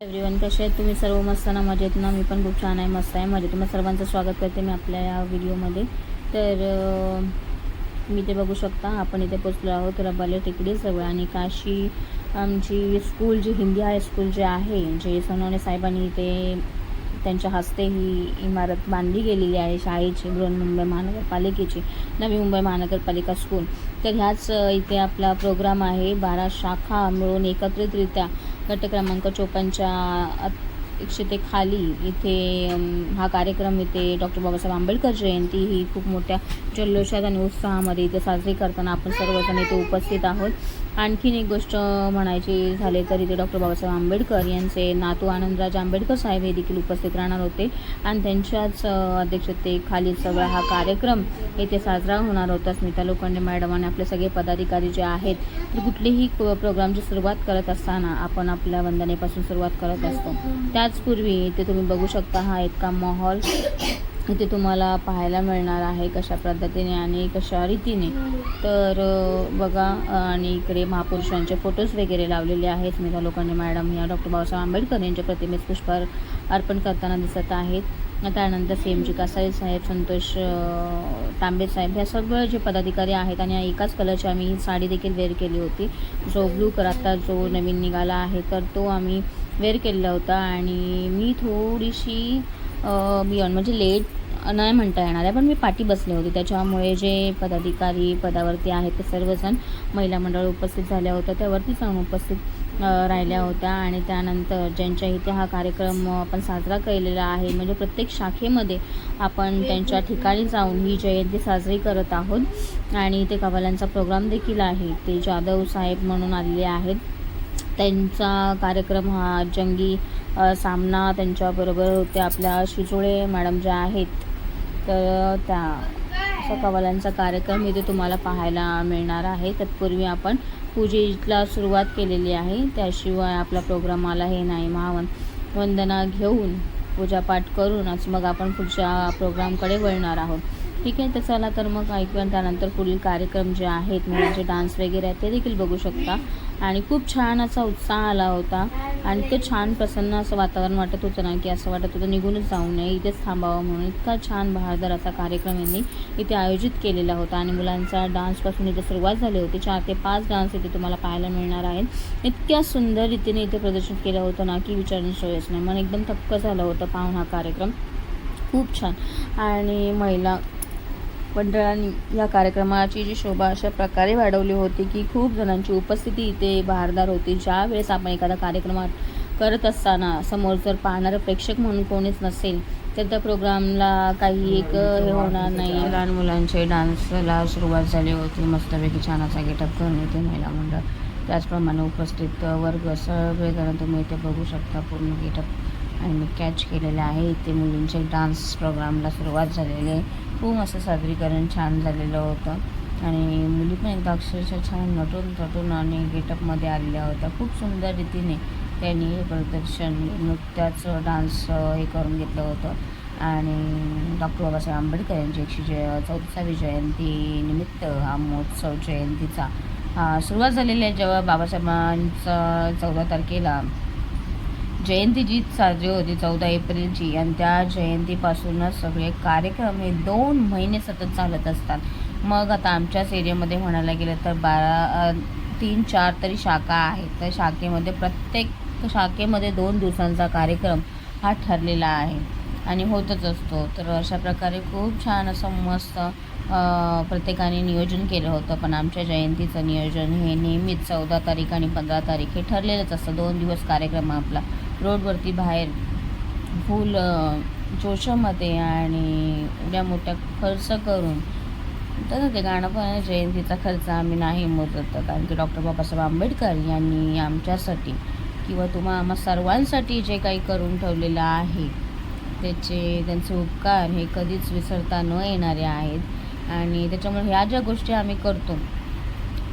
Everyone कसे आहेत? तुम्ही सर्व मस्त ना? मजेत ना? मी पण खूप छान आहे मस्त आहे. मजेत. तुम्हाला सर्वांचं स्वागत करते मी आपल्या या व्हिडिओमध्ये तर मी ते बघू शकता. आपण इथे पोचलो आहोत. रबाले टेकडी जवळ. आणि काशी आमची स्कूल जी हिंदी हायस्कूल जे आहे जे सोनवणे साहेबांनी इथे त्यांच्या हस्ते ही इमारत बांधली गेलेली आहे शाळेची बृहन्मुंबई महानगरपालिकेची नवी मुंबई महानगरपालिका स्कूल तर ह्याच इथे आपला प्रोग्राम आहे बारा शाखा मिळून एकत्रितरित्या गट क्रमांक चोपनच्या एकशे ते खाली इथे हा कार्यक्रम इथे डॉक्टर बाबासाहेब आंबेडकर जयंती ही खूप मोठ्या जल्लोषात आणि उत्साहामध्ये इथे साजरी करताना आपण सर्वजण इथे उपस्थित आहोत. आणखीन एक गोष्ट म्हणायची झाले तर इथे डॉक्टर बाबासाहेब आंबेडकर यांचे नातू आनंदराज आंबेडकर साहेब हे देखील उपस्थित राहणार होते. आणि त्यांच्याच अध्यक्षतेखाली सगळा हा कार्यक्रम येथे साजरा होणार होता. स्मिता लोखंडे मॅडम आणि आपले सगळे पदाधिकारी जे आहेत तर कुठलेही प्रोग्रामची सुरुवात करत असताना आपण आपल्या वंदनेपासून सुरुवात करत असतो. त्याचपूर्वी इथे तुम्ही बघू शकता हा इतका माहोल इथे तुम्हाला पाहायला मिळणार आहे कशा पद्धतीने आणि कशा रीतीने. तर बघा आणि इकडे महापुरुषांचे फोटोज वगैरे लावलेले आहेत. स्मिता लोखंडे मॅडम या डॉक्टर बाबासाहेब आंबेडकर यांच्या प्रतिमेस पुष्प अर्पण करताना दिसत आहेत. त्यानंतर C M G Kasare saheb Santosh Tambe saheb ह्या सगळे जे पदाधिकारी आहेत आणि या एकाच कलरची आम्ही ही साडी देखील वेअर केली होती. जो ब्लू कलर आता जो नवीन निघाला आहे तर तो आम्ही वेअर केलेला होता. आणि मी थोडीशी अ, मी म्हणजे लेट नाही म्हणता येणार आहे पण मी पाठी बसले होते. त्याच्यामुळे जे पदाधिकारी पदावरती आहेत ते सर्वजण महिला मंडळ उपस्थित झाल्या होत्या. त्यावरती जाऊन उपस्थित राहिल्या होत्या. आणि त्यानंतर ज्यांच्या इथे हा कार्यक्रम आपण साजरा केलेला आहे म्हणजे प्रत्येक शाखेमध्ये आपण त्यांच्या ठिकाणी जाऊन ही जयंती साजरी करत आहोत. आणि इथे कवाल्यांचा प्रोग्राम देखील आहे. ते जाधव साहेब म्हणून आलेले आहेत. त्यांचा कार्यक्रम हा जंगी सामना त्यांच्याबरोबर होते. आपल्या शिजोळे मॅडम ज्या आहेत तर त्या अशा कवाल्यांचा कार्यक्रम इथे तुम्हाला पाहायला मिळणार आहे. तत्पूर्वी आपण पूजेला सुरुवात केलेली आहे. त्याशिवाय आपला प्रोग्राम आला हे नाही. महावन वंदना घेऊन पूजापाठ करूनच मग आपण पुढच्या प्रोग्रामकडे वळणार आहोत. ठीक आहे तर चला तर मग ऐकूया. त्यानंतर पुढील कार्यक्रम जे आहेत म्हणजे मुलांचे डान्स वगैरे आहेत ते देखील बघू शकता. आणि खूप छान असा उत्साह आला होता. आणि इतकं छान प्रसन्न असं वातावरण वाटत होतं ना की असं वाटत होतं निघूनच जाऊ नये इथेच थांबावं म्हणून. इतका छान बहारदार असा कार्यक्रम यांनी इथे आयोजित केलेला होता. आणि मुलांचा डान्सपासून इथे सुरुवात झाली होती. चार ते पाच डान्स इथे तुम्हाला पाहायला मिळणार आहेत. इतक्या सुंदर रीतीने इथे प्रदर्शित केलं होतं ना की विचारणं सोयच नाही. मन एकदम थक्क झालं होतं पाहून हा कार्यक्रम. खूप छान. आणि महिला मंडळांनी या कार्यक्रमाची जी शोभा अशा प्रकारे वाढवली होती की खूप जणांची उपस्थिती इथे बहारदार होती. ज्या वेळेस आपण एखादा कार्यक्रम करत असताना समोर जर पाहणारं प्रेक्षक म्हणून कोणीच नसेल तर त्या प्रोग्रामला काही एक हे होणार नाही. लहान मुलांचे डान्सला सुरुवात झाली होती. मस्तपैकी छान असा गेटअप करून येते महिला मंडळ. त्याचप्रमाणे उपस्थित वर्ग सगळेजण तुम्ही इथे बघू शकता पूर्ण गेटअप आणि मी कॅच केलेले आहे. इथे मुलींचे डान्स प्रोग्रामला सुरुवात झालेली आहे. खूप असं सादरीकरण छान झालेलं होतं. आणि मुली पण एकदा अक्षरशः छान नटून तटून आणि गेटअपमध्ये आलेल्या होत्या. खूप सुंदर रीतीने त्यांनी हे प्रदर्शन नृत्याचं डान्स हे करून घेतलं होतं. आणि डॉक्टर बाबासाहेब आंबेडकर यांची एकशे जय चौथावी जयंतीनिमित्त हा महोत्सव जयंतीचा. हा सुरुवात झालेली आहे जेव्हा बाबासाहेबांचं चौदा तारखेला. जयंती जी साजरी होती चौदा एप्रिलची आणि त्या जयंतीपासूनच सगळे कार्यक्रम हे दोन महिने सतत चालत असतात. मग आता आमच्याच एरियामध्ये म्हणायला गेलं तर बारा तीन चार तरी शाखा आहेत. तर शाखेमध्ये प्रत्येक शाखेमध्ये दोन दिवसांचा कार्यक्रम हा ठरलेला आहे. आणि होतच असतो. तर अशा प्रकारे खूप छान असं मस्त प्रत्येकाने नियोजन केलं होतं. पण आमच्या जयंतीचं नियोजन हे नेहमीच चौदा तारीख आणि पंधरा तारीख हे ठरलेलंच असतं. दोन दिवस कार्यक्रम आपला. रोडवरती बाहेर फुल जोशामध्ये आणि एवढ्या मोठ्या खर्च करून तसं ते गाणं पण जयंतीचा खर्च आम्ही नाही मोजत. कारण की डॉक्टर बाबासाहेब आंबेडकर यांनी आमच्यासाठी किंवा तुम्हा आम्हा सर्वांसाठी जे काही करून ठेवलेलं आहे त्याचे त्यांचे उपकार हे कधीच विसरता न येणारे आहेत. आणि त्याच्यामुळे ह्या ज्या गोष्टी आम्ही करतो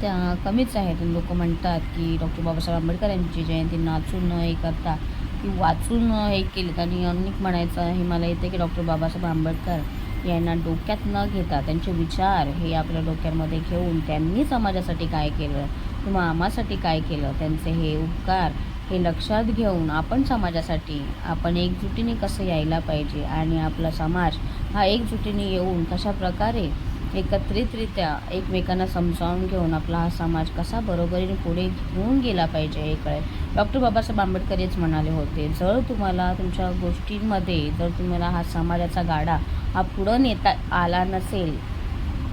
त्या कमीच आहेत. लोक म्हणतात की डॉक्टर बाबासाहेब आंबेडकर यांची जयंती नाचून न हे करता. की वाचून हे केलेत. आणि अनेक म्हणायचं हे मला येते की डॉक्टर बाबासाहेब आंबेडकर यांना डोक्यात न घेता त्यांचे विचार हे आपल्या डोक्यामध्ये घेऊन त्यांनी समाजासाठी काय केलं किंवा आम्हासाठी काय केलं त्यांचे हे उपकार हे लक्षात घेऊन आपण समाजासाठी आपण एकजुटीने कसं यायला पाहिजे आणि आपला समाज हा एकजुटीने येऊन कशा प्रकारे एकत्रितरित्या एकमेकांना समजावून घेऊन आपला हा समाज कसा बरोबरीने पुढे घेऊन गेला पाहिजे हे कळेल. डॉक्टर बाबासाहेब आंबेडकर हेच म्हणाले होते जर तुम्हाला तुमच्या गोष्टींमध्ये जर तुम्हाला हा समाजाचा गाडा हा पुढं नेता आला नसेल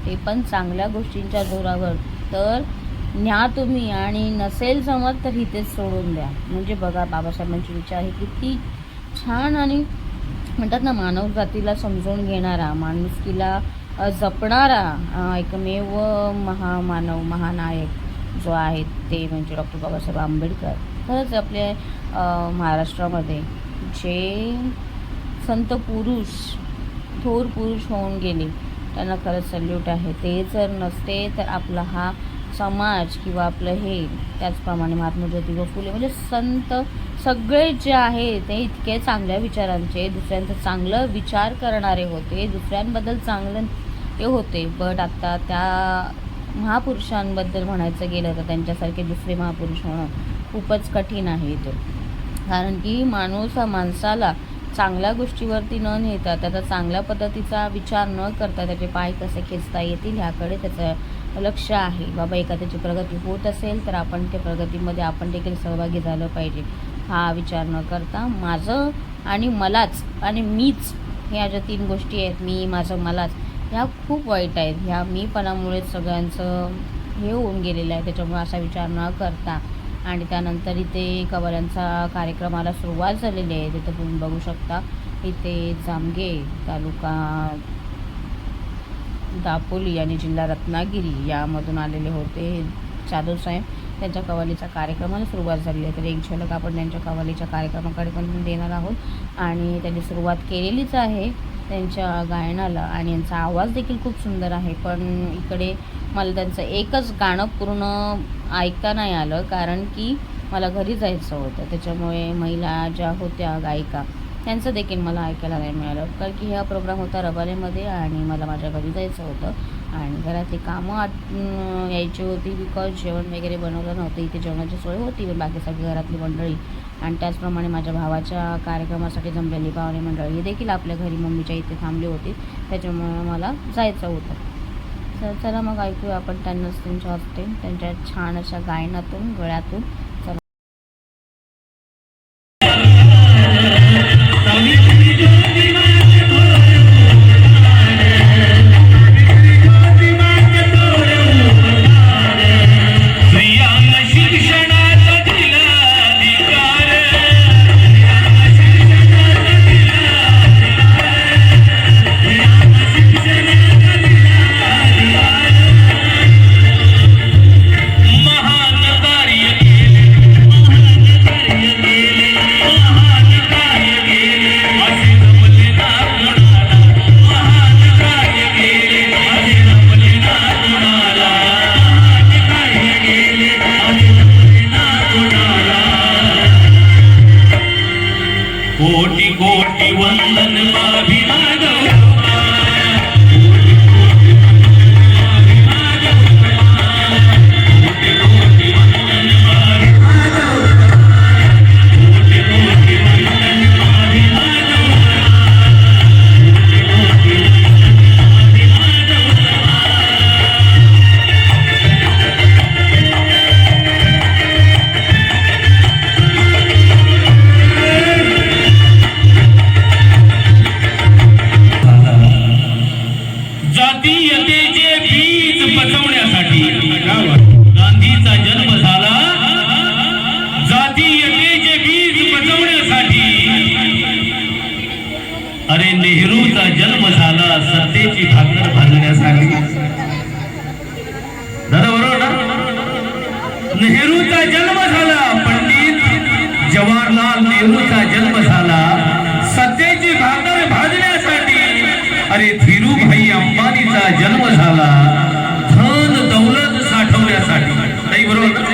ते पण चांगल्या गोष्टींच्या जोरावर तर न्या तुम्ही आणि नसेल जमत तर इथेच सोडून द्या. म्हणजे बघा बाबासाहेबांचे विचार हे किती छान आणि म्हणतात ना मानव जातीला समजून घेणारा माणुसकीला जपणारा एकमेव महामानव महानायक जो आहे ते म्हणजे डॉक्टर बाबासाहेब आंबेडकर. खरंच आपल्या महाराष्ट्रामध्ये जे संत पुरुष थोर पुरुष होऊन गेले त्यांना खरंच सल्यूट आहे. ते जर नसते तर आपला हा समाज किंवा आपलं हे त्याचप्रमाणे महात्मा ज्योतिबा फुले म्हणजे संत सगळे जे आहे ते इतके चांगल्या विचारांचे दुसऱ्यांचं चांगलं विचार करणारे होते दुसऱ्यांबद्दल चांगलं ते होते. बट आत्ता त्या महापुरुषांबद्दल म्हणायचं गेलं तर त्यांच्यासारखे दुसरे महापुरुष होणं खूपच कठीण आहे ते कारण की माणूस हा माणसाला चांगल्या गोष्टीवरती न नेता त्याचा चांगल्या पद्धतीचा विचार न करता त्याचे पाय कसे खेचता येतील ह्याकडे त्याचं लक्ष आहे. बाबा एखाद्याची प्रगती होत असेल तर आपण त्या प्रगतीमध्ये आपण देखील सहभागी झालं पाहिजे. हा विचार न करता माझं आणि मलाच आणि मीच ह्या ज्या तीन गोष्टी आहेत मी माझं मलाच ह्या खूप वाईट आहेत. ह्या मीपणामुळेच सगळ्यांचं हे होऊन गेलेलं आहे. त्याच्यामुळे असा विचार न करता. आणि त्यानंतर इथे कवल्यांचा कार्यक्रमाला सुरुवात झालेली आहे. तिथं तुम्ही बघू शकता इथे जामगे तालुका दापोली आणि जिल्हा रत्नागिरी यामधून आलेले होते. हे जाधवसाहेब त्यांच्या कवालीचा कार्यक्रमाला सुरुवात झाली आहे. तर एक झलक आपण त्यांच्या कवालीच्या कार्यक्रमाकडे पण देणार आहोत. आणि त्यांनी सुरुवात केलेलीच आहे त्यांच्या गायनाला आणि यांचा आवाज देखील खूप सुंदर आहे. पण इकडे मला त्यांचं एकच गाणं पूर्ण ऐकता नाही आलं कारण की मला घरी जायचं होतं. त्याच्यामुळे महिला ज्या होत्या गायिका त्यांचं देखील मला ऐकायला नाही मिळालं. कारण की हा प्रोग्राम होता रबालेमध्ये आणि मला माझ्या घरी जायचं होतं. आणि घरातली कामं आत यायची होती बिकॉज जेवण वगैरे बनवलं नव्हतं. इथे जेवणाची सोय होती पण बाकी सगळी घरातली मंडळी. आणि त्याचप्रमाणे माझ्या भावाच्या कार्यक्रमासाठी जमलेली पाहुणे मंडळी हे देखील आपल्या घरी मम्मीच्या इथे थांबली होती. त्याच्यामुळे मला जायचं होतं. तर चला मग ऐकूया आपण त्यांनाच त्यांच्या हस्ते. त्यांच्या छान अशा गायनातून गळ्यातून अरे नेहरूचा जन्म झाला सत्तेची भाकर भाजण्यासाठी बरोबर ना? नेहरूचा जन्म झाला पंडित जवाहरलाल नेहरूचा जन्म झाला सत्तेची भाकर भाजण्यासाठी अरे धीरूभाई अंबानीचा जन्म झाला धन दौलत साठवण्यासाठी. नाही बरोबर